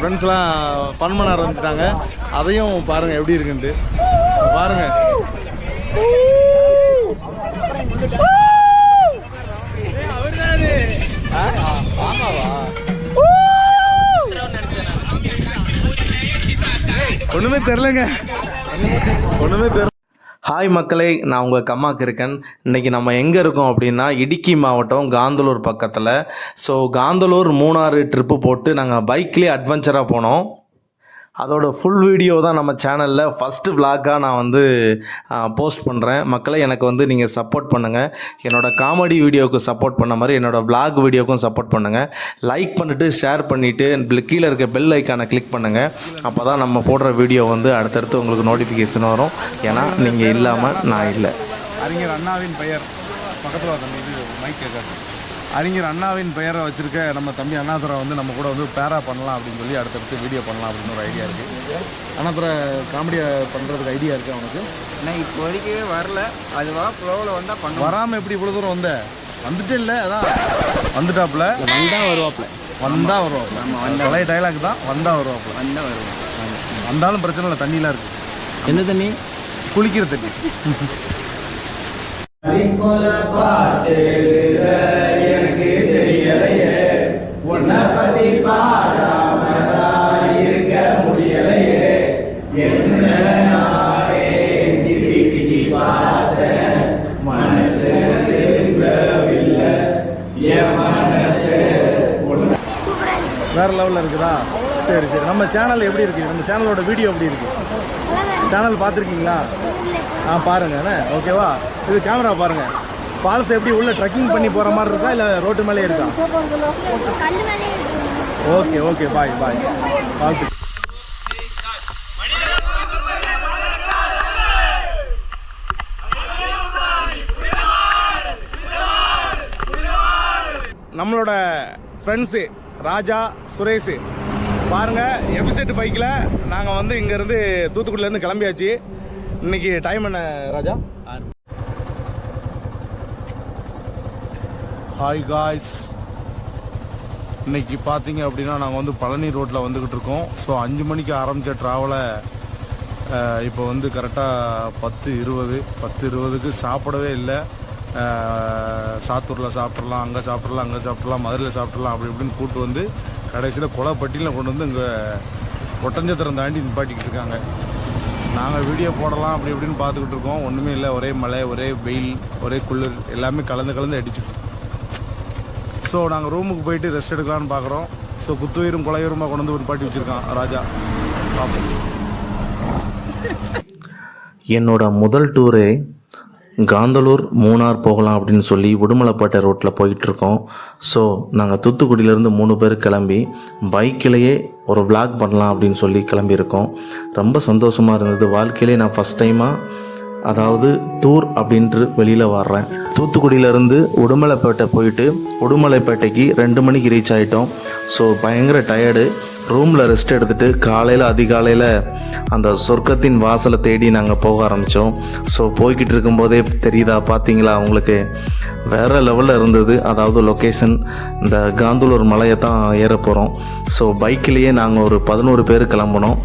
ஃப்ரெண்ட்ஸ்லாம் ஃபன் பண்ண ஆரம்பிச்சிட்டாங்க. அதையும் பாருங்கள் எப்படி இருக்குன்ட்டு. பாருங்கள் ஒண்ணுமே தெரிலங்க. ஒண்ணுமே தெரியல ஹாய் மக்களே நான் உங்கள் கம்மாக்கு இருக்கேன். இன்றைக்கி நம்ம எங்கே இருக்கோம் அப்படின்னா இடுக்கி மாவட்டம் காந்தலூர் பக்கத்தில். ஸோ காந்தலூர் மூணாறு ட்ரிப்பு போட்டு நாங்கள் பைக்லேயே அட்வென்ச்சராக போனோம். அதோட ஃபுல் வீடியோ தான் நம்ம சேனலில் ஃபஸ்ட்டு விளாக்காக நான் வந்து போஸ்ட் பண்ணுறேன் மக்களை எனக்கு வந்து நீங்கள் சப்போர்ட் பண்ணுங்கள் என்னோடய காமெடி வீடியோவுக்கு சப்போர்ட் பண்ண மாதிரி என்னோடய விளாக் வீடியோக்கும் சப்போர்ட் பண்ணுங்கள் லைக் பண்ணிவிட்டு ஷேர் பண்ணிவிட்டு கீழே இருக்க பெல் ஐக்கானை கிளிக் பண்ணுங்கள் அப்போ தான் நம்ம போடுற வீடியோ வந்து அடுத்தடுத்து உங்களுக்கு நோட்டிஃபிகேஷன் வரும். ஏன்னா நீங்கள் இல்லாமல் நான் இல்லை. அறிஞர் அண்ணாவின் பெயர். பக்கத்தில் மைக் கேட்காது. அறிஞர் அண்ணாவின் பெயரை வச்சிருக்க நம்ம தம்பி அண்ணாதுரை வந்து நம்ம கூட வந்து பேரா பண்ணலாம் அப்படின்னு சொல்லி அடுத்தடுத்து வீடியோ பண்ணலாம் அப்படின்னு ஒரு ஐடியா இருக்குது அண்ணாதுரை காமெடியை பண்ணுறதுக்கு ஐடியா இருக்கு அவனுக்கு ஆனால் இப்போ வரைக்கும் வரல. அதுவா ப்ரோவில் வந்தால் பண்ணுவோம். வராமல் எப்படி இவ்வளோ தூரம் வந்த? வந்துட்டே இல்லை அதான். வந்துட்டாப்புல? வந்தால் வருவாப்புல. வந்தா வருவாப்புல. பழைய டைலாக் தான் வந்தா வருவாப்புல. வந்தால் வருவோம். வந்தாலும் பிரச்சனை இல்லை தண்ணிலாம் இருக்கு. எந்த தண்ணி? குளிக்கிற தண்ணி. வேற சரி சரி. நம்ம சேனல் எப்படி இருக்கு? நம்ம சேனலோட வீடியோ எப்படி இருக்கு? சேனல் பார்த்துருக்கீங்களா? ஆ பாருங்க. என்ன? ஓகேவா இது கேமரா பாருங்க. ஃபால்ஸ் எப்படி உள்ள ட்ரெக்கிங் பண்ணி போற மாதிரி இருக்கா? இல்லை ரோட்டு மேலே இருக்கா? ஓகே ஓகே பாய் பாய் வாழ்த்து. நம்மளோட ஃப்ரெண்ட்ஸு ராஜா சுரேஷ். பாருங்க எபிசெட் பைக்கில் நாங்கள் வந்து இங்கேருந்து தூத்துக்குடியிலேருந்து கிளம்பியாச்சு. இன்னைக்கு டைம் என்ன ராஜா? ஹாய் காய்ஸ் இன்னைக்கு பார்த்தீங்க அப்படின்னா நாங்கள் வந்து பழனி ரோட்டில் வந்துக்கிட்டு இருக்கோம். ஸோ அஞ்சு மணிக்கு ஆரம்பித்த ட்ராவலை இப்போ வந்து கரெக்டாக பத்து இருபது. பத்து இருபதுக்கு சாப்பிடவே இல்லை. சாத்தூரில் சாப்பிட்றலாம் அங்கே சாப்பிட்றலாம் அங்கே சாப்பிட்றலாம் மதுரையில் சாப்பிட்றலாம் அப்படி இப்படின்னு கூப்பிட்டு வந்து கடைசியில் கொலைப்பட்டியில் கொண்டு வந்து இங்கே ஒட்டஞ்சத்திரம் தாண்டி நிப்பாட்டிக்கிட்டு இருக்காங்க. நாங்கள் வீடியோ போடலாம் அப்படி இப்படின்னு பார்த்துக்கிட்டு இருக்கோம். ஒன்றுமே இல்லை. ஒரே மழை ஒரே வெயில் ஒரே குளிர். எல்லாமே கலந்து கலந்து அடிச்சுட்டு ஸோ நாங்கள் ரூமுக்கு போயிட்டு ரெஸ்ட் எடுக்கலாம்னு பார்க்குறோம். ஸோ குத்துயிரும் கொலையுருமா கொண்டு வந்து நிப்பாட்டி வச்சுருக்கான் ராஜா. பார்ப்போம். என்னோட முதல் டூரே காந்தலூர் மூணார் போகலாம் அப்படின்னு சொல்லி உடுமலைப்பேட்டை ரோட்டில் போயிட்டுருக்கோம். ஸோ நாங்கள் தூத்துக்குடியிலேருந்து மூணு பேர் கிளம்பி பைக்கிலேயே ஒரு விளாக் பண்ணலாம் அப்படின்னு சொல்லி கிளம்பியிருக்கோம். ரொம்ப சந்தோஷமாக இருந்தது. வாழ்க்கையிலே நான் ஃபஸ்ட் டைமாக அதாவது டூர் அப்படின்ட்டு வெளியில் வர்றேன். தூத்துக்குடியிலேருந்து உடுமலைப்பேட்டை போயிட்டு உடுமலைப்பேட்டைக்கு ரெண்டு மணிக்கு ரீச் ஆகிட்டோம் ஸோ பயங்கர டயர்டு ரூமில் ரெஸ்ட் எடுத்துகிட்டு காலையில் அதிகாலையில் அந்த சொர்க்கத்தின் வாசலை தேடி நாங்கள் போக ஆரம்பித்தோம் ஸோ போய்கிட்டு இருக்கும்போதே தெரியுதா பார்த்தீங்களா உங்களுக்கு வேறு லெவலில் இருந்தது. அதாவது லொக்கேஷன் இந்த காந்தலூர் மலையை தான் ஏற போகிறோம் ஸோ பைக்கிலேயே நாங்கள் ஒரு பதினோரு பேர் கிளம்புனோம்.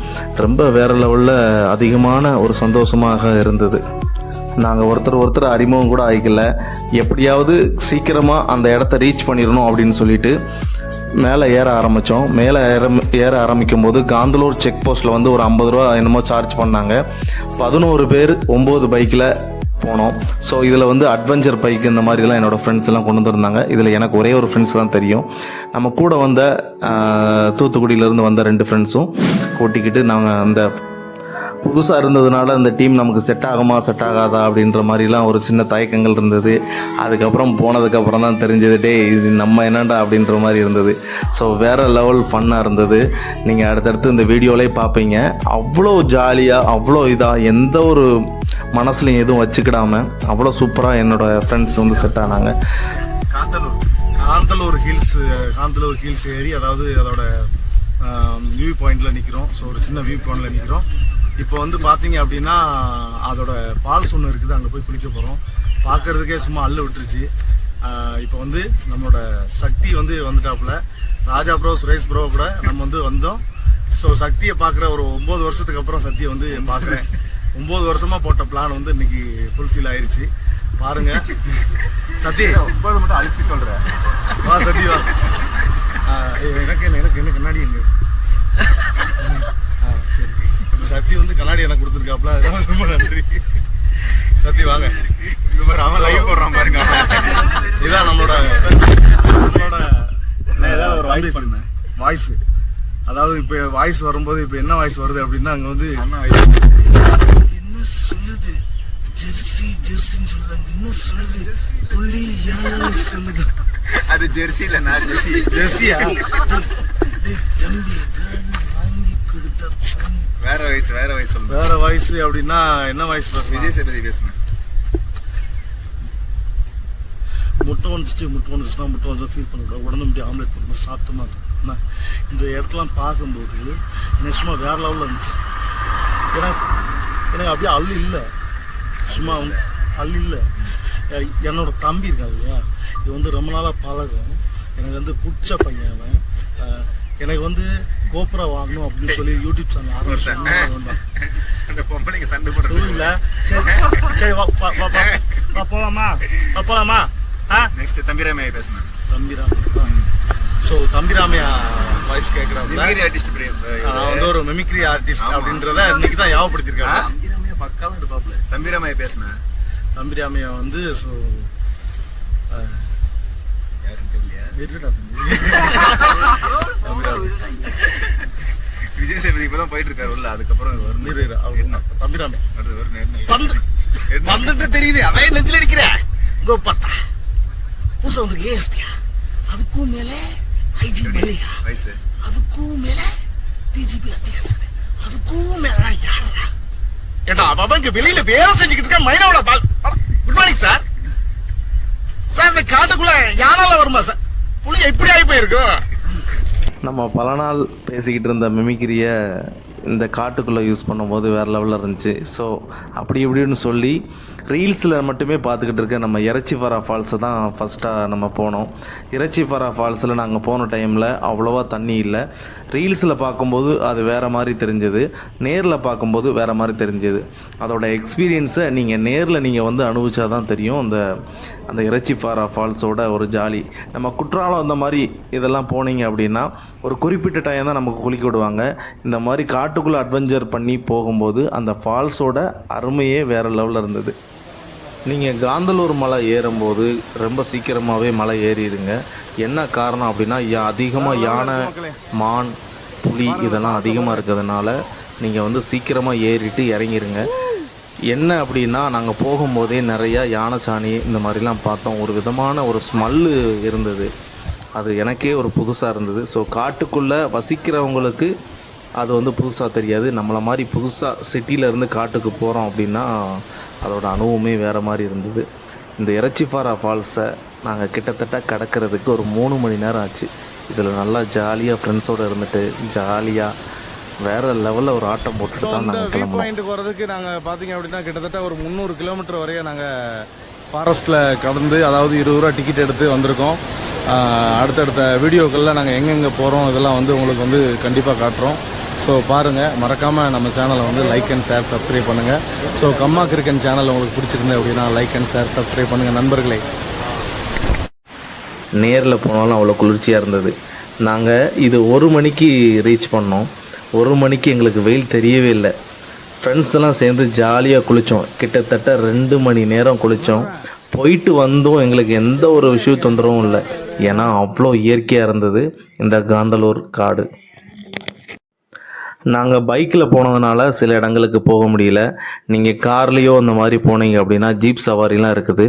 ரொம்ப வேறு லெவலில் அதிகமான ஒரு சந்தோஷமாக இருந்தது. நாங்கள் ஒருத்தர் ஒருத்தர் அறிமுகம் கூட ஆகிக்கல எப்படியாவது சீக்கிரமாக அந்த இடத்த ரீச் பண்ணிடணும் அப்படின்னு சொல்லிட்டு மேலே ஏற ஆரம்பித்தோம் மேலே ஏற ஏற ஆரம்பிக்கும் போது காந்தலூர் செக் போஸ்ட்டில் வந்து ஒரு ஐம்பது ரூபா என்னமோ சார்ஜ் பண்ணாங்க. பதினோரு பேர் ஒம்பது பைக்கில் போனோம். ஸோ இதில் வந்து அட்வென்ச்சர் பைக் இந்த மாதிரிலாம் என்னோடய ஃப்ரெண்ட்ஸ் எல்லாம் கொண்டு வந்திருந்தாங்க. இதில் எனக்கு ஒரே ஒரு ஃப்ரெண்ட்ஸ் தான் தெரியும். நம்ம கூட வந்த தூத்துக்குடியிலேருந்து வந்த ரெண்டு ஃப்ரெண்ட்ஸும் கூட்டிக்கிட்டு நாங்கள் அந்த புதுசாக இருந்ததுனால அந்த டீம் நமக்கு செட் ஆகுமா செட் ஆகாதா அப்படின்ற மாதிரிலாம் ஒரு சின்ன தயக்கங்கள் இருந்தது. அதுக்கப்புறம் போனதுக்கப்புறம் தான் தெரிஞ்சது டே இது நம்ம என்னடா? அப்படின்ற மாதிரி இருந்தது. ஸோ வேறு லெவல் ஃபன்னாக இருந்தது. நீங்கள் அடுத்தடுத்து இந்த வீடியோலே பார்ப்பீங்க அவ்வளோ ஜாலியாக அவ்வளோ இதாக எந்த ஒரு மனசுலையும் எதுவும் வச்சுக்கிடாமல் அவ்வளோ சூப்பராக என்னோடய ஃப்ரெண்ட்ஸ் வந்து செட் ஆனாங்க. காந்தலூர் காந்தலூர் ஹில்ஸ் காந்தலூர் ஹில்ஸ் ஏறி அதாவது அதோட வியூ பாயிண்ட்ல நிற்கிறோம் ஸோ ஒரு சின்ன வியூ பாயிண்ட்ல நிற்கிறோம் இப்போ வந்து பார்த்தீங்க அப்படின்னா அதோட ஃபால்ஸ் ஒன்று இருக்குது அங்கே போய் குளிக்க போகிறோம் பார்க்கறதுக்கே சும்மா அள்ளு விட்டுருச்சு. இப்போ வந்து நம்மளோட சக்தி வந்து வந்துட்டாப்புல. ராஜா ப்ரோ சுரேஷ் ப்ரோ கூட நம்ம வந்து வந்தோம். ஸோ சக்தியை பார்க்குற ஒரு ஒம்பது வருஷத்துக்கு அப்புறம் சக்தியை வந்து பார்க்குறேன் ஒம்பது வருஷமா போட்ட பிளான் வந்து இன்னைக்கு ஃபுல்ஃபில் ஆயிருச்சு. பாருங்க. சத்தி ஒன்பது மட்டும் அழுத்தி சொல்றேன். வா சத்தி வா. எனக்கு என்ன எனக்கு என்ன கண்ணாடி எங்க இப்ப சத்தி வந்து கண்ணாடி எனக்கு கொடுத்துருக்காப்ல அதனால ரொம்ப நன்றி. சத்தி வாங்க. இந்த மாதிரி அவன் லைவ் போடுறான் பாருங்க. இதான் நம்மளோட நம்மளோட ஒரு வாய்ஸ் அதாவது இப்போ வாய்ஸ் வரும்போது இப்போ என்ன வாய்ஸ் வருது அப்படின்னா அங்கே வந்து என்ன சொல்லுது? ஜெர்சி ஜெர்சின்னு சொல்லுது. அங்க என்ன சொல்லுது? புள்ளி யானை சொல்லுது? அது ஜெர்சி இல்ல நான் ஜெர்சி. ஜெர்சியா தம்பி. வேற வயசு வேற சொல்லுங்க வேற வாய்ஸ் அப்படின்னா என்ன வாய்ஸ் விஜய் சேதுபதி பேசுங்க. முட்டை வந்துச்சு முட்டை வந்துச்சுன்னா முட்டை வந்து ஃபீல் பண்ணக்கூடாது உடனே முடியும் ஆம்லெட் போட்டு சாப்பிட்டோமா? என்ன? இந்த இடத்துலாம் பார்க்கும்போது எனக்கு சும்மா வேற லெவலில் இருந்துச்சு. ஏன்னா எனக்கு அப்படியே அள்ளு இல்லை. சும்மா அள்ளு இல்லை. என்னோட தம்பி இருக்கான் இல்லையா? இது வந்து ரொம்ப நாளாக பழகும் எனக்கு வந்து பிடிச்ச பையன் அவன். எனக்கு வந்து கோப்ரா வாங்கணும் அப்படின்னு சொல்லி யூடியூப் சேனல் ஆரம்பிச்சு அந்த பொம்பளைங்க சண்டை போடுறது இல்லை. சரி போகலாமா போகலாமா ஆ? நெக்ஸ்ட் தம்பிராமையா பேசுங்க தம்பிராமையா ஸோ தம்பிராமையா வாய்ஸ் கேட்குறாங்க நான் வந்து ஒரு மிமிக்ரி ஆர்டிஸ்ட். அப்படின்றத இன்னைக்கு தான் ஞாபகப்படுத்திருக்காங்க தம்பிராமையா பக்காவா இருப்பாப்ல தம்பிராமையா பேசுன? தம்பிராமையா வந்து ஸோ விஜய் சேதுபதி இப்பதான் போயிட்டு இருக்காரு உள்ள அதுக்கப்புறம் வரும் இரு, அவர் என்ன தம்பிராமையா அடுத்து வரும் என்ன வந்துட்டு தெரியுது அவன் நெஞ்சில் அடிக்கிறேன் இதோ பார்த்தா புதுசா வந்து ஏஎஸ்பியா அதுக்கும் மேலே ஐஜி மல்லிகா வயசு அதுக்கும் மேல டிஜிபி அத்தியாசாரு அதுக்கும் மேல யாரா ஏடா அவன் இங்க வெளியில வேலை செஞ்சுக்கிட்டு இருக்க மைனாவோட குட் மார்னிங் சார் சார் இந்த காட்டுக்குள்ள யானால வருமா சார் இப்படி ஆகி போயிருக்கும். நம்ம பல நாள் பேசிக்கிட்டு இருந்த மிமிக்கிரியை இந்த காட்டுக்குள்ளே யூஸ் பண்ணும்போது வேறு லெவலில் இருந்துச்சு. ஸோ அப்படி இப்படின்னு சொல்லி ரீல்ஸில் மட்டுமே பார்த்துக்கிட்டு இருக்க நம்ம இறைச்சி ஃபரா ஃபால்ஸை தான் ஃபஸ்ட்டாக நம்ம போனோம். இறைச்சி ஃபரா ஃபால்ஸில் நாங்கள் போன டைமில் அவ்வளோவா தண்ணி இல்லை. ரீல்ஸில் பார்க்கும்போது அது வேறு மாதிரி தெரிஞ்சது. நேரில் பார்க்கும்போது வேறு மாதிரி தெரிஞ்சது. அதோட எக்ஸ்பீரியன்ஸை நீங்கள் நேரில் நீங்கள் வந்து அனுபவிச்சா தான் தெரியும். அந்த அந்த இறைச்சி ஃபாரா ஃபால்ஸோட ஒரு ஜாலி. நம்ம குற்றாலம் அந்த மாதிரி இதெல்லாம் போனீங்க அப்படின்னா ஒரு குறிப்பிட்ட டைம் தான் நமக்கு குளிக்க விடுவாங்க. இந்த மாதிரி காட்டுக்குள்ளே அட்வென்ச்சர் பண்ணி போகும்போது அந்த ஃபால்ஸோட அருமையே வேறு லெவலில் இருந்தது. நீங்கள் காந்தலூர் மலை ஏறும்போது ரொம்ப சீக்கிரமாகவே மலை ஏறிடுங்க. என்ன காரணம் அப்படின்னா அதிகமாக யானை மான் புலி இதெல்லாம் அதிகமாக இருக்கிறதுனால நீங்கள் வந்து சீக்கிரமாக ஏறிட்டு இறங்கிருங்க. என்ன அப்படின்னா நாங்கள் போகும்போதே நிறையா யானைச்சாணி இந்த மாதிரிலாம் பார்த்தோம். ஒரு விதமான ஒரு ஸ்மெல்லு இருந்தது. அது எனக்கே ஒரு புதுசாக இருந்தது. ஸோ காட்டுக்குள்ளே வசிக்கிறவங்களுக்கு அது வந்து புதுசாக தெரியாது. நம்மளை மாதிரி புதுசாக சிட்டியிலேருந்து காட்டுக்கு போகிறோம் அப்படின்னா அதோட அனுபவமே வேறு மாதிரி இருந்தது. இந்த இறைச்சிஃபாரா ஃபால்ஸை நாங்கள் கிட்டத்தட்ட கடக்கிறதுக்கு ஒரு மூணு மணி நேரம் ஆச்சு. இதில் நல்லா ஜாலியாக ஃப்ரெண்ட்ஸோடு இருந்துட்டு ஜாலியாக வேறு லெவலில் ஒரு ஆட்டம் போட்டுட்டு தான் நாங்கள் வியூ கிளம்பணும் பாயிண்ட்டுக்கு வர்றதுக்கு நாங்கள் பார்த்தீங்க அப்படின்னா கிட்டத்தட்ட ஒரு முந்நூறு கிலோமீட்டர் வரையும் நாங்கள் ஃபாரஸ்ட்டில் கடந்து அதாவது இருபது ரூபா டிக்கெட் எடுத்து வந்திருக்கோம். அடுத்தடுத்த வீடியோக்களில் நாங்கள் எங்கெங்கே போகிறோம் இதெல்லாம் வந்து உங்களுக்கு வந்து கண்டிப்பாக காட்டுறோம். ஸோ பாருங்கள் மறக்காமல் நம்ம சேனலை வந்து லைக் அண்ட் ஷேர் சப்ஸ்கிரைப் பண்ணுங்கள் ஸோ கம்மா கிரிக்கன் சேனல் உங்களுக்கு பிடிச்சிருந்தேன் அப்படின்னா லைக் அண்ட் ஷேர் சப்ஸ்கிரைப் பண்ணுங்கள் நண்பர்களே. நேரில் போனாலும் அவ்வளோ குளிர்ச்சியாக இருந்தது. நாங்கள் இது ஒரு மணிக்கு ரீச் பண்ணோம். ஒரு மணிக்கு எங்களுக்கு வெயில் தெரியவே இல்லை. ஃப்ரெண்ட்ஸ் எல்லாம் சேர்ந்து ஜாலியாக குளித்தோம் கிட்டத்தட்ட ரெண்டு மணி நேரம் குளித்தோம் போயிட்டு வந்தோம். எங்களுக்கு எந்த ஒரு விஷயம் தொந்தரவும் இல்லை. ஏன்னா அவ்வளோ இயற்கையாக இருந்தது. இந்த காந்தலூர் காடு. நாங்கள் பைக்கில் போனதுனால சில இடங்களுக்கு போக முடியல. நீங்கள் கார்லேயோ அந்த மாதிரி போனீங்க அப்படின்னா ஜீப் சவாரிலாம் இருக்குது.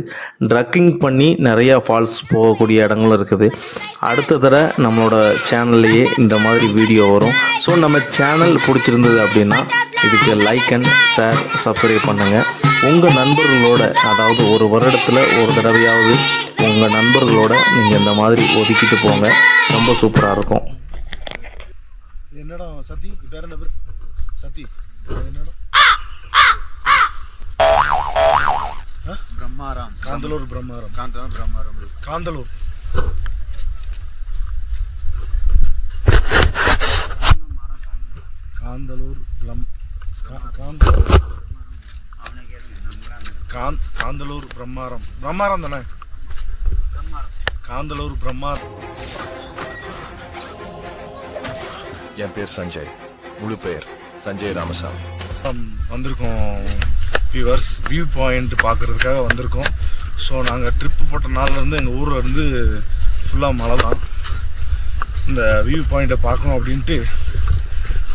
ட்ரக்கிங் பண்ணி நிறையா ஃபால்ஸ் போகக்கூடிய இடங்களும் இருக்குது. அடுத்த தடவை நம்மளோட சேனல்லையே இந்த மாதிரி வீடியோ வரும். ஸோ நம்ம சேனல் பிடிச்சிருந்தது அப்படின்னா இதுக்கு லைக் அண்ட் ஷேர் சப்ஸ்கிரைப் பண்ணுங்கள் உங்கள் நண்பர்களோட அதாவது ஒரு வருடத்தில் ஒரு தடவையாவது உங்கள் நண்பர்களோட நீங்கள் இந்த மாதிரி ஒதுக்கிட்டு போங்க. ரொம்ப சூப்பராக இருக்கும். என்னடா சத்தி பேர் என்ன பேர் சத்தி என்னடா? பிரம்மாராம். காந்தலூர் பிரம்மாரம். காந்தம் பிரம்மாராம். காந்தலூர். காந்தலூர் கா- காந்தலூர் காந் காந்தலூர் பிரம்மாரம். பிரம்மாரம் தானே? காந்தலூர் பிரம்மாரம். என் பேர் சஞ்சய். முழு பெயர் சஞ்சய் ராமசாமி. வந்திருக்கோம் வியூவர்ஸ் வியூ பாயிண்ட் பார்க்குறதுக்காக வந்திருக்கோம். ஸோ நாங்கள் ட்ரிப்பு போட்ட நாள்லேருந்து எங்கள் ஊரில் இருந்து ஃபுல்லாக மழை தான். இந்த வியூ பாயிண்ட்டை பார்க்கணும் அப்படின்ட்டு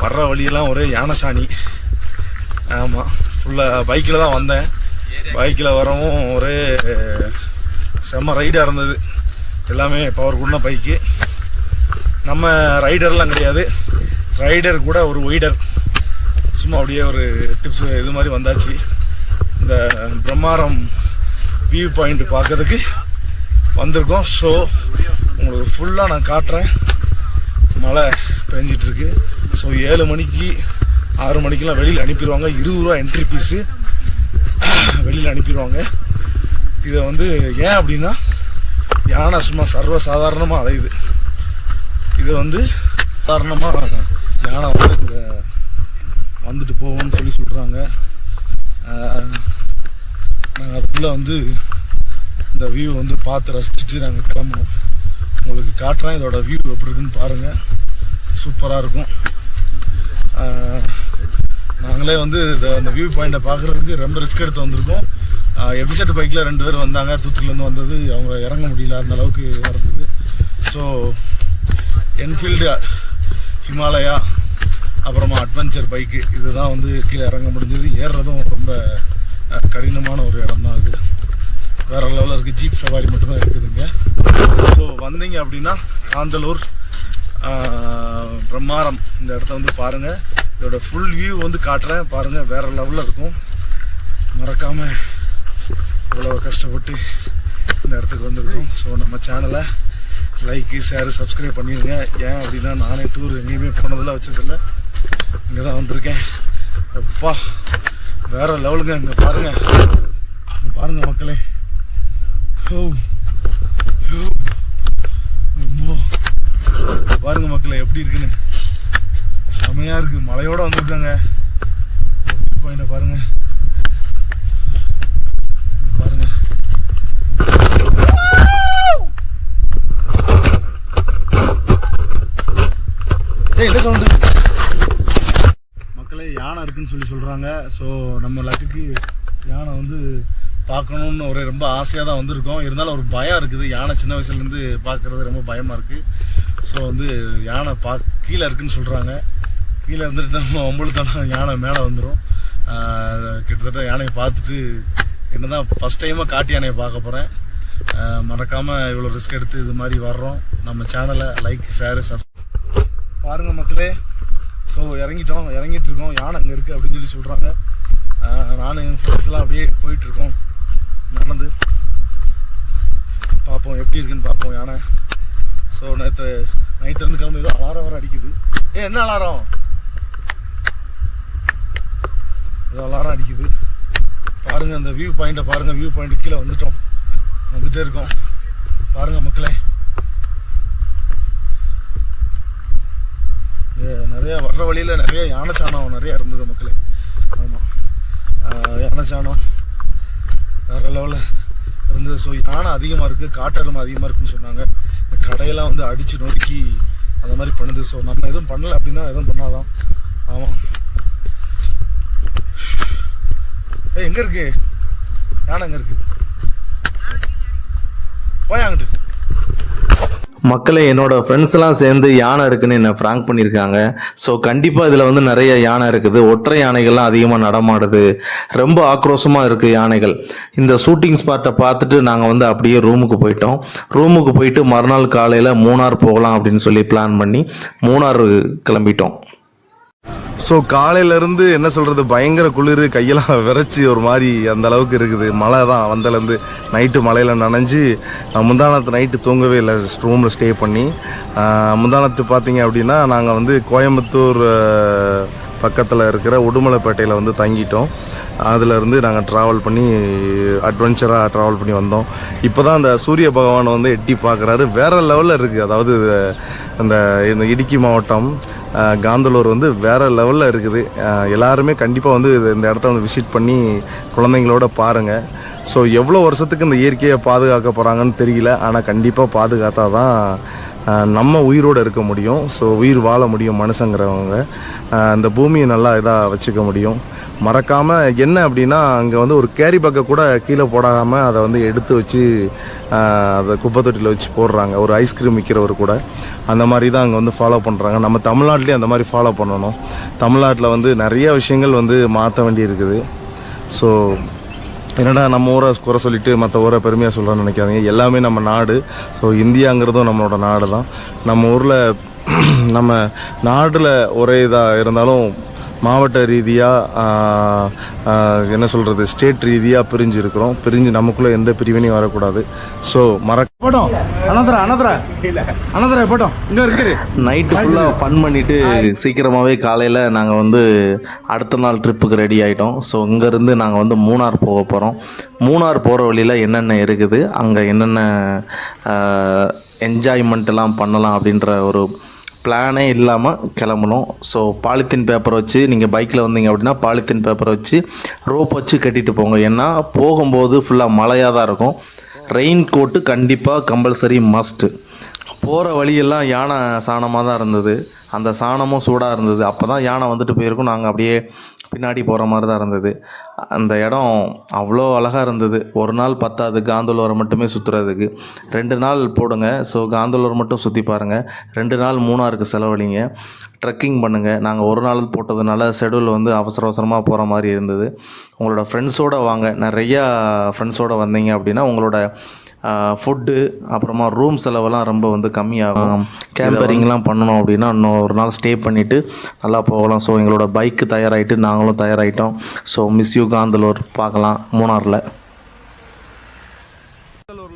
வர்ற வழியெல்லாம் ஒரே யானைசாணி. ஆமாம் ஃபுல்லாக பைக்கில் தான் வந்தேன். பைக்கில் வரவும் ஒரே செம்ம ரைடாக இருந்தது. எல்லாமே பவர் கூடின பைக்கு நம்ம ரைடர்லாம் கிடையாது. ரைடர் கூட ஒரு ஒய்டர். சும்மா அப்படியே ஒரு டிப்ஸ் இது மாதிரி வந்தாச்சு. இந்த பிரம்மாரம் வியூ பாயிண்ட் பார்க்கறதுக்கு வந்திருக்கோம். ஸோ உங்களுக்கு ஃபுல்லாக நான் காட்டுறேன். மழை பெஞ்சிட்டு இருக்கு ஸோ ஏழு மணிக்கு ஆறு மணிக்கெல்லாம் வெளியில் அனுப்பிடுவாங்க. இருபது ரூபா என்ட்ரி ஃபீஸு வெளியில் அனுப்பிடுவாங்க. இதை வந்து ஏன் அப்படின்னா யானை சும்மா சர்வ சாதாரணமாக அலையுது. இது வந்து சாதாரணமாக யானை வந்து இங்கே வந்துட்டு போவோம்னு சொல்லி சொல்கிறாங்க நாங்கள் அதுக்குள்ளே வந்து இந்த வியூ வந்து பார்த்து ரசிச்சுட்டு நாங்கள் கிளம்பணும் உங்களுக்கு காட்டுறேன் இதோட வியூ எப்படி இருக்குன்னு பாருங்கள் சூப்பராக இருக்கும். நாங்களே வந்து இந்த- வியூ பாயிண்ட்டை பார்க்குறதுக்கு ரொம்ப ரிஸ்க் எடுத்து வந்திருக்கோம். எபிசெட் பைக்கில் ரெண்டு பேர் வந்தாங்க. தூத்துக்குலேருந்து வந்தது. அவங்க இறங்க முடியல. அந்த அளவுக்கு இதாக இருந்தது. ஸோ என்ஃபீல்டு ஹிமாலயா அப்புறமா அட்வென்ச்சர் பைக்கு இதுதான் வந்து கீழே இறங்க முடிஞ்சது. ஏறுறதும் ரொம்ப கடினமான ஒரு இடம் தான் இது. வேற லெவலில் இருக்குது ஜீப் சவாரி மட்டும்தான் இருக்குதுங்க. ஸோ வந்தீங்க அப்படின்னா காந்தலூர் பிரம்மாரம் இந்த இடத்த வந்து பாருங்கள் இதோட ஃபுல் வியூ வந்து காட்டுறேன். பாருங்கள் வேற லெவலில் இருக்கும். மறக்காமல் இவ்வளோ கஷ்டப்பட்டு இந்த இடத்துக்கு வந்திருக்கோம். ஸோ நம்ம சேனலை லைக்கு ஷேரு சப்ஸ்கிரைப் பண்ணிடுங்க ஏன் அப்படின்னா நானே டூர் எங்கேயுமே போனதெல்லாம் வச்சதில்ல. இங்கே தான் வந்திருக்கேன். எப்பா வேறு லெவலுங்க இங்கே பாருங்கள் இங்கே பாருங்கள் மக்களே. ஓ ஓ பாருங்க மக்களே எப்படி இருக்குன்னு. செமையாக இருக்குது மழையோடு வந்திருக்காங்க. பையனை பாருங்கள் பாருங்கள் பாருங்க ஏய் என்ன சவுண்டு? மக்களே யானை இருக்குன்னு சொல்லி சொல்கிறாங்க ஸோ நம்ம லக்குக்கு யானை வந்து பார்க்கணுன்னு ஒரு ரொம்ப ஆசையாக தான் வந்திருக்கோம். இருந்தாலும் ஒரு பயம் இருக்குது. யானை சின்ன வயசுலேருந்து பார்க்குறது ரொம்ப பயமாக இருக்குது ஸோ வந்து யானை பா கீழே இருக்குன்னு சொல்கிறாங்க கீழே இருந்துட்டு நம்ம ஒம்பளுத்தோட யானை மேலே வந்துடும் கிட்டத்தட்ட யானையை பார்த்துட்டு என்ன தான் ஃபஸ்ட் டைமாக காட்டு யானையை பார்க்க போகிறேன் மறக்காமல் இவ்வளோ ரிஸ்க் எடுத்து இது மாதிரி வர்றோம். நம்ம சேனலை லைக் ஷேர் சப் பாருங்க மக்களே. ஸோ இறங்கிட்டோம் இறங்கிட்டு இருக்கோம் யானை அங்கே இருக்குது அப்படின்னு சொல்லி சொல்கிறாங்க நானும் என் ஃப்ரெண்ட்ஸ் எல்லாம் அப்படியே போயிட்டுருக்கோம். நடந்து. பார்ப்போம் எப்படி இருக்குன்னு பார்ப்போம் யானை. ஸோ நேற்று நைட்டிலேருந்து கிளம்பி ஏதோ அலாரம் வர அடிக்குது. ஏ என்ன அலாரம் ஏதோ அலாரம் அடிக்குது. பாருங்க அந்த வியூ பாயிண்ட்டை பாருங்கள் வியூ பாயிண்ட் கீழே வந்துட்டோம். வந்துகிட்டே இருக்கோம். பாருங்கள் மக்களே. நிறைய வர்ற வழியில் நிறைய யானைச்சாணம் நிறைய இருந்தது மக்களே. ஆமாம் யானைச்சாணம் வேற லெவலில் இருந்தது. ஸோ யானை அதிகமாக இருக்குது காட்டெருமை அதிகமாக இருக்குன்னு சொன்னாங்க. இந்த கடையெல்லாம் வந்து அடித்து நொறுக்கி அந்த மாதிரி பண்ணுது. ஸோ நம்ம எதுவும் பண்ணல. அப்படின்னா எதுவும் பண்ணாதான். ஆமாம் ஏய் எங்கே இருக்கு? யானை எங்கே இருக்கு? போய் அங்கிட்டு மக்களை என்னோட ஃப்ரெண்ட்ஸ்லாம் சேர்ந்து யானை இருக்குன்னு என்னை ஃப்ராங்க் பண்ணியிருக்காங்க. ஸோ கண்டிப்பாக இதில் வந்து நிறைய யானை இருக்குது. ஒற்றை யானைகள்லாம் அதிகமாக நடமாடுது. ரொம்ப ஆக்ரோஷமாக இருக்குது யானைகள். இந்த ஷூட்டிங் ஸ்பாட்டை பார்த்துட்டு நாங்கள் வந்து அப்படியே ரூமுக்கு போயிட்டோம். ரூமுக்கு போயிட்டு மறுநாள் காலையில் மூணார் போகலாம் அப்படின்னு சொல்லி பிளான் பண்ணி மூணார் கிளம்பிட்டோம். ஸோ காலையிலேருந்து என்ன சொல்கிறது பயங்கர குளிர் கையெல்லாம் விரைச்சி ஒரு மாதிரி அந்த அளவுக்கு இருக்குது. மழை தான் வந்தலேருந்து நைட்டு மழையில் நனைஞ்சு முந்தானத்து நைட்டு தூங்கவே இல்லை. ரூமில் ஸ்டே பண்ணி முந்தானத்து பார்த்தீங்க அப்படின்னா நாங்கள் வந்து கோயம்புத்தூர் பக்கத்தில் இருக்கிற உடுமலைப்பேட்டையில் வந்து தங்கிட்டோம். அதுலேருந்து நாங்கள் ட்ராவல் பண்ணி அட்வென்ச்சராக ட்ராவல் பண்ணி வந்தோம். இப்போ தான் அந்த சூரிய பகவான் வந்து எட்டி பார்க்குறாரு வேறு லெவலில் இருக்குது அதாவது அந்த இந்த இடுக்கி மாவட்டம் காந்தலூர் வந்து வேறு லெவலில் இருக்குது. எல்லாருமே கண்டிப்பாக வந்து இந்த இடத்த வந்து விசிட் பண்ணி குழந்தைங்களோட பாருங்கள் ஸோ எவ்வளோ வருஷத்துக்கு இந்த இயற்கையை பாதுகாக்க போகிறாங்கன்னு தெரியல. ஆனால் கண்டிப்பாக பாதுகாத்தா தான் நம்ம உயிரோடு இருக்க முடியும். ஸோ உயிர் வாழ முடியும் மனுஷங்கிறவங்க. இந்த பூமியை நல்லா இதாக வச்சுக்க முடியும். மறக்காமல் என்ன அப்படின்னா அங்கே வந்து ஒரு கேரி பேக்கை கூட கீழே போடாமல் அதை வந்து எடுத்து வச்சு அதை குப்பை தொட்டியில் வச்சு போடுறாங்க. ஒரு ஐஸ்கிரீம் விற்கிறவர் கூட. அந்த மாதிரி தான் அங்கே வந்து ஃபாலோ பண்ணுறாங்க நம்ம தமிழ்நாட்டிலையும் அந்த மாதிரி ஃபாலோ பண்ணணும். தமிழ்நாட்டில் வந்து நிறைய விஷயங்கள் வந்து மாற்ற வேண்டி இருக்குது ஸோ என்னடா நம்ம ஊரை குறை சொல்லிவிட்டு மற்ற ஊரை பெருமையாக சொல்கிறேன்னு நினைக்காதீங்க. எல்லாமே நம்ம நாடு. ஸோ இந்தியாங்கிறதும் நம்மளோட நாடு தான் நம்ம ஊரில் நம்ம நாட்டில் ஒரே இதாக இருந்தாலும் மாவட்ட ரீதியாக என்ன சொல்கிறது ஸ்டேட் ரீதியாக பிரிஞ்சு இருக்கிறோம் பிரிஞ்சு நமக்குள்ளே எந்த பிரிவினையும் வரக்கூடாது. ஸோ மற போட்டோம். அனந்தரா அனந்தரா. அனந்தரா போட்டோம். இங்கே இருக்குது நைட்டு ஃபுல்லாக ஃபன் பண்ணிவிட்டு சீக்கிரமாகவே காலையில் நாங்கள் வந்து அடுத்த நாள் ட்ரிப்புக்கு ரெடி ஆகிட்டோம் ஸோ இங்கேருந்து நாங்கள் வந்து மூணார் போக போகிறோம் மூணார் போகிற வழியில் என்னென்ன இருக்குது அங்கே என்னென்ன என்ஜாய்மெண்ட்லாம் பண்ணலாம் அப்படின்ற ஒரு பிளானே இல்லாமல் கிளம்பணும். ஸோ பாலித்தீன் பேப்பர் வச்சு நீங்கள் பைக்கில் வந்தீங்க அப்படின்னா பாலித்தீன் பேப்பர் வச்சு ரோப் வச்சு கட்டிட்டு போங்க. ஏன்னா போகும்போது ஃபுல்லாக மழையாக தான் இருக்கும். ரெயின் கோட்டு கண்டிப்பாக கம்பல்சரி மஸ்ட்டு போகிற வழியெல்லாம் யானை சாணமாக தான் இருந்தது. அந்த சாணமும் சூடாக இருந்தது. அப்போ தான் யானை வந்துட்டு போயிருக்கும். நாங்கள் அப்படியே பின்னாடி போகிற மாதிரி தான் இருந்தது. அந்த இடம் அவ்வளோ அழகாக இருந்தது. ஒரு நாள் பத்தாது காந்தலூரை மட்டுமே சுற்றுறதுக்கு ரெண்டு நாள் போடுங்க. ஸோ காந்தலூர் மட்டும் சுற்றி பாருங்கள் ரெண்டு நாள் மூணாருக்கு செலவழிங்க. ட்ரெக்கிங் பண்ணுங்கள் நாங்கள் ஒரு நாள் போட்டதுனால ஷெடியூல் வந்து அவசர அவசரமாக போகிற மாதிரி இருந்தது. உங்களோட ஃப்ரெண்ட்ஸோடு வாங்க. நிறையா ஃப்ரெண்ட்ஸோடு வந்தீங்க அப்படின்னா உங்களோட ஃபுட்டு அப்புறமா ரூம் செலவெல்லாம் ரொம்ப வந்து கம்மியாகும். கேம்பரிங்லாம் பண்ணணும் அப்படின்னா இன்னும் ஒரு நாள் ஸ்டே பண்ணிவிட்டு நல்லா போகலாம். ஸோ எங்களோட பைக்கு தயாராகிட்டு நாங்களும் தயாராகிட்டோம் ஸோ மிஸ் யூ காந்தலூர் பார்க்கலாம் மூணாரில்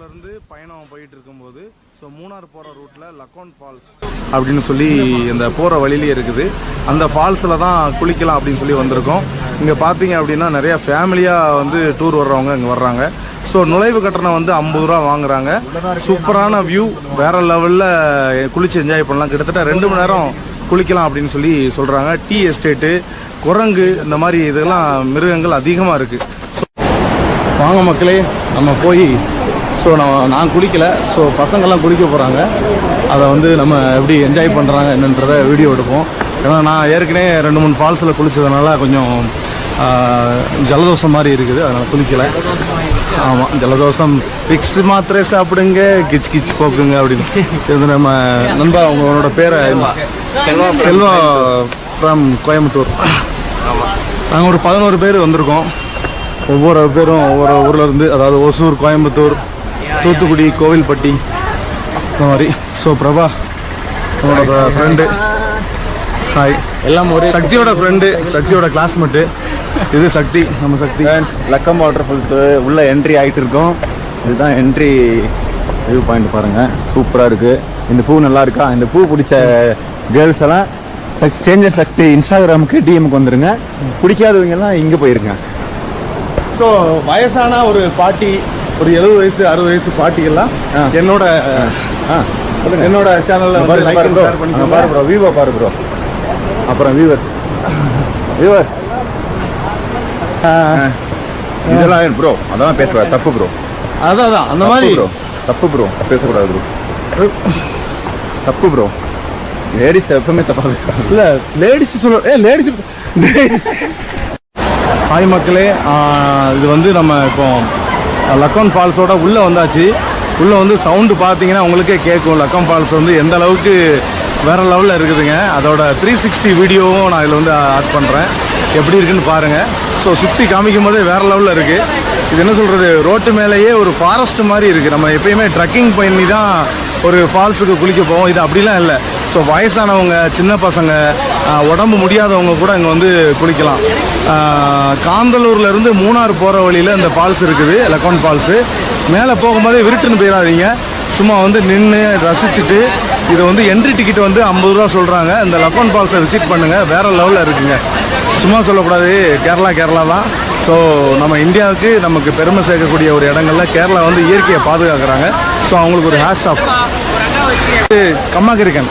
இருந்து பயணம் போயிட்டு இருக்கும்போது ஸோ மூணார் போகிற ரூட்டில் லக்கோன் ஃபால்ஸ் அப்படின்னு சொல்லி இந்த போகிற வழியிலே இருக்குது. அந்த ஃபால்ஸில் தான் குளிக்கலாம் அப்படின்னு சொல்லி வந்திருக்கோம். இங்கே பார்த்தீங்க அப்படின்னா நிறையா ஃபேமிலியாக வந்து டூர் வர்றவங்க இங்கே வர்றாங்க. ஸோ நுழைவு கட்டணம் வந்து ஐம்பது ரூபா வாங்குறாங்க. சூப்பரான வியூ வேறு லெவலில் குளிச்சு என்ஜாய் பண்ணலாம். கிட்டத்தட்ட ரெண்டு மணி நேரம் குளிக்கலாம் அப்படின்னு சொல்லி சொல்கிறாங்க டீ எஸ்டேட்டு குரங்கு இந்த மாதிரி இதெல்லாம் மிருகங்கள் அதிகமாக இருக்குது வாங்க மக்களே நம்ம போய் ஸோ நான் நான் குளிக்கல. ஸோ பசங்கள்லாம் குளிக்க போகிறாங்க அதை வந்து நம்ம எப்படி என்ஜாய் பண்ணுறாங்க என்னன்றத வீடியோ எடுப்போம். ஏன்னா நான் ஏற்கனவே ரெண்டு மூணு ஃபால்ஸில் குளிச்சதுனால கொஞ்சம் ஜலதோஷம் மாதிரி இருக்குது. அதனால் குளிக்கலை. ஆமாம் ஜலதோஷம். விக்ஸ் மாத்திரை சாப்பிடுங்க கிச் கிச் போக்குங்க அப்படின்னு. இது நம்ம நண்பா உங்களோட பேரை செல்வா. செல்வா ஃப்ரம் கோயம்புத்தூர். நாங்கள் ஒரு பதினோரு பேர் வந்திருக்கோம். ஒவ்வொரு பேரும் ஒவ்வொரு ஊர்ல இருந்து அதாவது ஒசூர் கோயம்புத்தூர் தூத்துக்குடி கோவில்பட்டி இந்த மாதிரி. ஸோ பிரபா நம்மளோட ஃப்ரெண்டு ஹாய் எல்லாம் ஒரு சக்தியோட ஃப்ரெண்டு சக்தியோட கிளாஸ்மேட்டு இது சக்தி நம்ம சக்தி. லக்கம் வாட்டர் ஃபால்ஸ்க்கு உள்ள என்ட்ரி ஆகிட்டு இருக்கோம். இதுதான் என்ட்ரி வியூ பாயிண்ட் பாருங்க. சூப்பராக இருக்கு. இந்த பூ நல்லா இருக்கா? இந்த பூ பிடிச்ச கேர்ள்ஸ் எல்லாம் சக் ஸ்டேஞ்சர் சக்தி இன்ஸ்டாகிராமுக்கு டிஎம்க்கு வந்துருங்க. பிடிக்காதவங்க எல்லாம் இங்கே போயிருங்க. ஸோ வயசான ஒரு பாட்டி ஒரு எழுபது வயசு அறுபது வயசு பாட்டிகள்லாம். என்னோட என்னோட சேனல்ல பாரு பாரு and ப்ரோ. பாரு அப்புறம் வியூவர்ஸ் வியூவர்ஸ் இதெல்லாம் ப்ரோ அதெல்லாம் பேசக்கூடாது. தப்பு ப்ரோ அதான் அதான். அந்த மாதிரி ப்ரோ தப்பு ப்ரோ பேசக்கூடாது ப்ரோ தப்பு ப்ரோ லேடிஸ் எப்பவுமே தப்பா பேசுவாங்க. இல்ல லேடிஸ் சொல்ல. ஏ லேடிஸ் ஹாய் மக்களே. இது வந்து நம்ம இப்போ லக்கோன் ஃபால்ஸோட உள்ளே வந்தாச்சு. உள்ளே வந்து சவுண்டு பார்த்தீங்கன்னா உங்களுக்கே கேட்கும். லக்கம் ஃபால்ஸ் வந்து எந்த அளவுக்கு வேற லெவலில் இருக்குதுங்க. அதோட த்ரீ சிக்ஸ்டி வீடியோவும் நான் இதில் வந்து ஆட் பண்ணுறேன் எப்படி இருக்குன்னு பாருங்கள் ஸோ சுற்றி காமிக்கும் போதே வேறு லெவலில் இருக்குது இது என்ன சொல்கிறது ரோட்டு மேலேயே ஒரு ஃபாரஸ்ட் மாதிரி இருக்குது நம்ம எப்பயுமே ட்ரக்கிங் பண்ணி தான் ஒரு ஃபால்ஸுக்கு குளிக்க போவோம். இது அப்படிலாம் இல்லை. ஸோ வயசானவங்க சின்ன பசங்க உடம்பு முடியாதவங்க கூட இங்கே வந்து குளிக்கலாம். காந்தலூர்லேருந்து மூணார் போகிற வழியில் இந்த ஃபால்ஸ் இருக்குது லக்கோன் ஃபால்ஸு மேலே போகும்போதே விருட்டுன்னு போயிடாதீங்க சும்மா வந்து நின்று ரசிச்சுட்டு இது வந்து என்ட்ரி டிக்கெட் வந்து ஐம்பது ரூபா சொல்கிறாங்க இந்த லக்கோன் ஃபால்ஸை விசிட் பண்ணுங்கள் வேறு லெவலில் இருக்குங்க. சும்மா சொல்லக்கூடாது. கேரளா கேரளா தான். ஸோ நம்ம இந்தியாவுக்கு நமக்கு பெருமை சேர்க்கக்கூடிய ஒரு இடங்கள்ல கேரளா வந்து இயற்கையை பாதுகாக்கிறாங்க. ஸோ அவங்களுக்கு ஒரு ஹேஸ் ஆஃப் கம்மாக்கிருக்கன்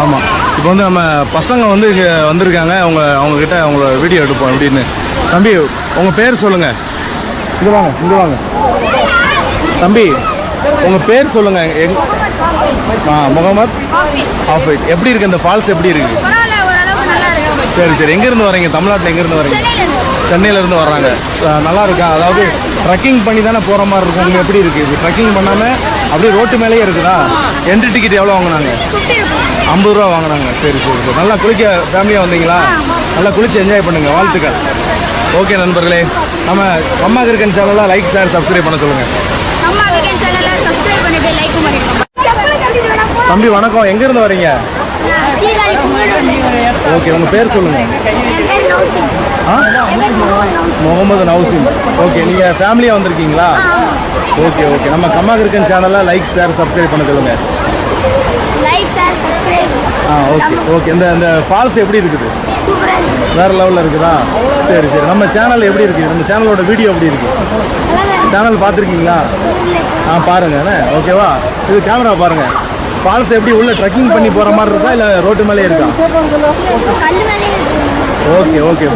ஆமாம் இப்போ வந்து நம்ம பசங்க வந்து இங்கே வந்திருக்காங்க. அவங்க அவங்க கிட்ட அவங்கள வீடியோ எடுப்போம். அப்படின்னு தம்பி உங்கள் பேர் சொல்லுங்கள் இங்கே வாங்க இங்கே வாங்க. தம்பி உங்கள் பேர் சொல்லுங்கள் எங் ஆ முகமது ஆஃபைட் எப்படி இருக்கு இந்த ஃபால்ஸ் எப்படி இருக்கு? பரவாயில்ல ஓரளவுக்கு நல்லா இருக்கு. சரி சரி. எங்கேருந்து வரீங்க? தமிழ்நாட்டில் எங்கேருந்து வரீங்க? சென்னையில இருந்து சென்னையில இருந்து வர்றாங்க. நல்லா இருக்கா? அதாவது ட்ரக்கிங் பண்ணி தானே போகிற மாதிரி இருக்கும். உங்களுக்கு எப்படி இருக்கு? இது ட்ரக்கிங் பண்ணாமல் அப்படியே ரோட்டு மேலேயே இருக்குதா? என்ட்ரி டிக்கெட் எவ்வளோ வாங்கினாங்க? ஐம்பது ரூபா வாங்கினாங்க. சரி சரி சரி. நல்லா குளிக்க ஃபேமிலியாக வந்தீங்களா? நல்லா குளிச்சு என்ஜாய் பண்ணுங்க. வாழ்த்துக்கள். ஓகே நண்பர்களே. நம்ம அம்மா கிருக்கன் சேனலில் லைக் ஷேர் சப்ஸ்கிரைப் பண்ண சொல்லுங்கள் தம்பி வணக்கம். எங்கேருந்து வரீங்க? ஓகே உங்கள் பேர் சொல்லுங்கள் ஆ முகமது நவுசிம் ஓகே நீங்கள் ஃபேமிலியாக வந்திருக்கீங்களா? Okay okay. நம்ம கம்மா கிருக்கன் சேனலில் லைக் ஷேர் சப்ஸ்கிரைப் பண்ண சொல்லுங்கள் ஆ ஓகே ஓகே. இந்த இந்த ஃபால்ஸ் எப்படி இருக்குது? வேறு வேற லெவலில் இருக்குதா? சரி சரி. நம்ம சேனல் எப்படி இருக்குது நம்ம சேனலோட வீடியோ எப்படி இருக்கு? சேனல் பார்த்துருக்கீங்களா? ஆ பாருங்க ஓகேவா? இது கேமரா பாருங்க. ஃபால்ஸ் எப்படி உள்ள ட்ரெக்கிங் பண்ணி போற மாதிரி இருக்கா? இல்லை ரோட்டு மேலே இருக்கு? ஓகே ஓகே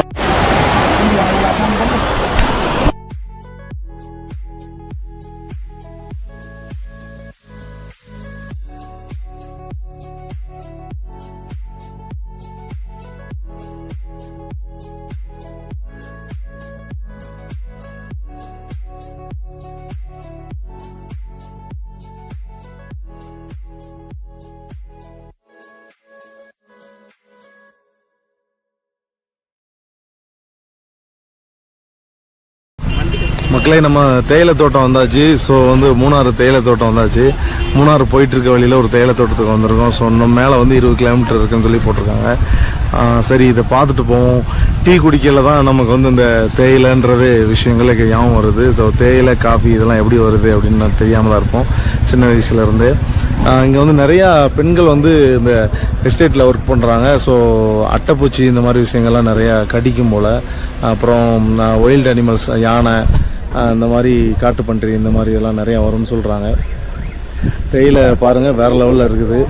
மக்களே நம்ம தேயிலை தோட்டம் வந்தாச்சு. ஸோ வந்து மூணாறு தேயிலை தோட்டம் வந்தாச்சு. மூணாறு போயிட்டு இருக்க வழியில் ஒரு தேயிலை தோட்டத்துக்கு வந்திருக்கோம். ஸோ நம்ம மேலே வந்து இருபது கிலோமீட்டர் இருக்குன்னு சொல்லி போட்டிருக்காங்க. சரி இதை பார்த்துட்டு போவோம். டீ குடிக்கல தான் நமக்கு வந்து இந்த தேயிலைன்றது விஷயங்களே ஞாபகம் வருது. ஸோ தேயிலை காஃபி இதெல்லாம் எப்படி வருது அப்படின்னு நான் தெரியாமல் தான் இருப்போம். சின்ன வயசுலேருந்து இங்கே வந்து நிறையா பெண்கள் வந்து இந்த எஸ்டேட்டில் ஒர்க் பண்ணுறாங்க ஸோ அட்டைப்பூச்சி இந்த மாதிரி விஷயங்கள்லாம் நிறையா கடிக்கும் போல். அப்புறம் ஒயில்டு அனிமல்ஸ் யானை இந்த மாதிரி காட்டு பன்றி இந்த மாதிரி எல்லாம் நிறையா வரும்னு சொல்கிறாங்க தேயிலை பாருங்கள் வேறு லெவலில் இருக்குது.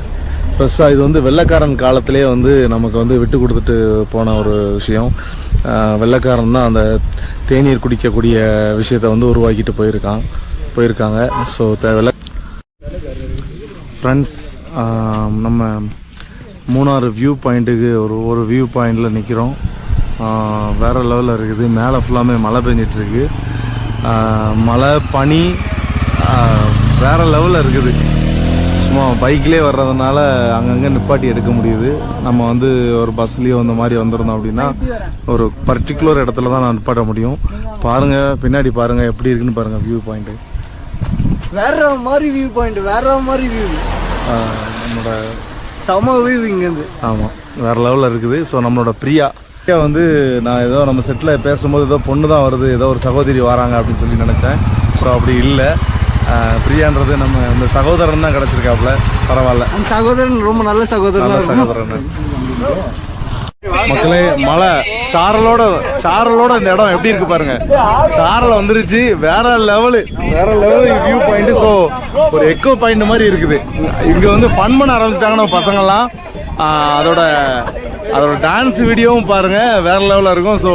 ப்ளஸ்ஸாக இது வந்து வெள்ளைக்காரன் காலத்திலே வந்து நமக்கு வந்து விட்டு கொடுத்துட்டு போன ஒரு விஷயம். வெள்ளைக்காரன் தான் அந்த தேநீர் குடிக்கக்கூடிய விஷயத்தை வந்து உருவாக்கிட்டு போயிருக்கான் போயிருக்காங்க. ஸோ தேவையில்ல ஃப்ரெண்ட்ஸ் நம்ம மூணாறு வியூ பாயிண்ட்டுக்கு ஒரு ஒரு வியூ பாயிண்டில் நிற்கிறோம் வேறு லெவலில் இருக்குது. மேலே ஃபுல்லாமே மழை பெஞ்சிட்ருக்கு மழை பனி வேற லெவலில் இருக்குது. சும்மா பைக்லேயே வர்றதுனால அங்கங்கே நிப்பாட்டி எடுக்க முடியுது. நம்ம வந்து ஒரு பஸ்லேயோ அந்த மாதிரி வந்திருந்தோம் அப்படின்னா ஒரு பர்டிகுலர் இடத்துல தான் நான் நிப்பாட்ட முடியும். பாருங்கள் பின்னாடி பாருங்கள் எப்படி இருக்குன்னு பாருங்கள் வியூ பாயிண்ட்டு வேற மாதிரி வியூ பாயிண்ட் வேற மாதிரி வியூ நம்மளோட செம வியூ இங்கேருந்து. ஆமாம் வேறு லெவலில் இருக்குது. ஸோ நம்மளோட பிரியா வந்து நான் ஏதோ நம்ம செட்டில் பேசும்போது ஏதோ பொண்ணு தான் வருது ஏதோ ஒரு சகோதரி வராங்க அப்படின்னு சொல்லி நினச்சேன். ஸோ அப்படி இல்லை. பிரியான்றது நம்ம இந்த சகோதரன் தான் கிடச்சிருக்காப்புல. பரவாயில்ல. அந்த சகோதரன் ரொம்ப நல்ல சகோதரனா நல்ல சகோதரன். மக்களே மழை. சாரலோட சாரலோட இந்த இடம் எப்படி இருக்கு பாருங்க. சாரல் வந்துருச்சு. வேற லெவலு வேற லெவல் வியூ பாயிண்ட் ஸோ ஒரு எக்கோ பாயிண்ட் மாதிரி இருக்குது. இங்க வந்து ஃபன் பண்ண ஆரம்பிச்சிட்டாங்க நம்ம பசங்கள்லாம். அதோட அதோட டான்ஸ் வீடியோவும் பாருங்கள் வேற லெவலில் இருக்கும். ஸோ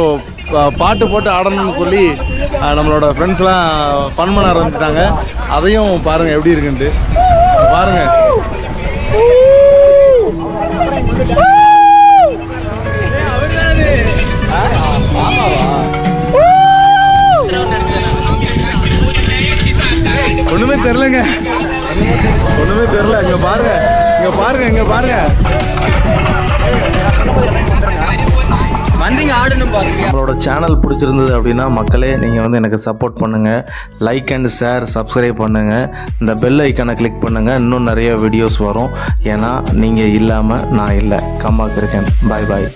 பாட்டு போட்டு ஆடணும்னு சொல்லி நம்மளோட ஃப்ரெண்ட்ஸ்லாம் ஃபன் பண்ண ஆரம்பிச்சிட்டாங்க. அதையும் பாருங்கள் எப்படி இருக்குன்ட்டு. பாருங்கள் நம்மளோட சேனல் பிடிச்சிருந்தது அப்படின்னா மக்களே நீங்கள் வந்து எனக்கு சப்போர்ட் பண்ணுங்கள் லைக் அண்ட் ஷேர் சப்ஸ்கிரைப் பண்ணுங்கள் இந்த பெல் ஐக்கானை கிளிக் பண்ணுங்கள் இன்னும் நிறைய வீடியோஸ் வரும். ஏன்னா நீங்கள் இல்லாமல் நான் இல்லை. கம்மாக்கு இருக்கேன். பாய் பாய்